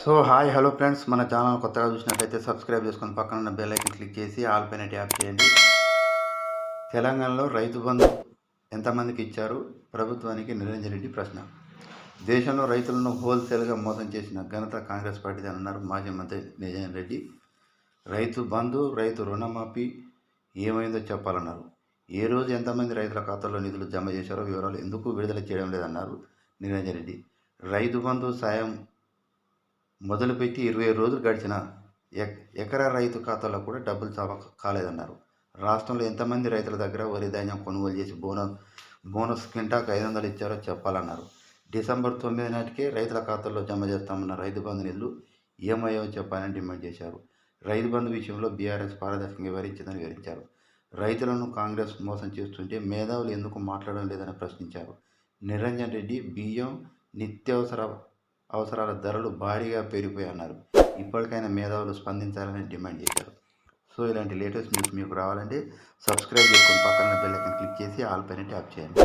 So hi hello friends మన channel కొత్తగా చూసినట్లయితే సబ్స్క్రైబ్ చేసుకొని పక్కన ఉన్న బెల్ ఐకన్ క్లిక్ చేసి ఆల్ పైన ట్యాప్ చేయండి. తెలంగాణలో రైతు బంధు ఎంతమందికి ఇచ్చారు? ప్రభుత్వానికి నిరంజన్ రెడ్డి ప్రశ్న. దేశంలో రైతులను హోల్సేల్గా మోసం చేసిన ఘనత కాంగ్రెస్ పార్టీది అన్నారు మాజీ మంత్రి నిరంజన్ రెడ్డి. రైతు బంధు రైతు రుణమాఫీ ఏమైందో చెప్పాలన్నారు. ఏ రోజు ఎంతమంది రైతుల ఖాతాల్లో నిధులు జమ చేశారో వివరాలు ఎందుకు విడుదల చేయడం లేదన్నారు నిరంజన్ రెడ్డి. రైతు బంధు సాయం మొదలుపెట్టి ఇరవై రోజులు గడిచిన ఎకరా రైతు ఖాతాలో కూడా డబ్బులు జమ కాలేదన్నారు. రాష్ట్రంలో ఎంతమంది రైతుల దగ్గర వరి ధాన్యం కొనుగోలు చేసి బోనస్ బోనస్ కింటాకు ఐదు వందలు ఇచ్చారో చెప్పాలన్నారు. డిసెంబర్ తొమ్మిది నాటికే రైతుల ఖాతాల్లో జమ చేస్తామన్న రైతు బంధు నిధులు ఏమయ్యో చెప్పాలని డిమాండ్ చేశారు. రైతు బంధు విషయంలో బీఆర్ఎస్ పారదర్శకంగా వివరించిందని వివరించారు. రైతులను కాంగ్రెస్ మోసం చేస్తుంటే మేధావులు ఎందుకు మాట్లాడడం లేదని ప్రశ్నించారు. నిరంజన్ రెడ్డి బియ్యం నిత్యావసర అవసరాల ధరలు భారీగా పెరిగిపోయన్నారు ఇప్పటికైనా మేధావులు స్పందించాలని డిమాండ్ చేశారు. సో ఇలాంటి లేటెస్ట్ న్యూస్ మీకు రావాలంటే సబ్స్క్రైబ్ చేసుకొని పక్కన బెల్ క్లిక్ చేసి ఆల్ పైన ట్యాప్ చేయండి.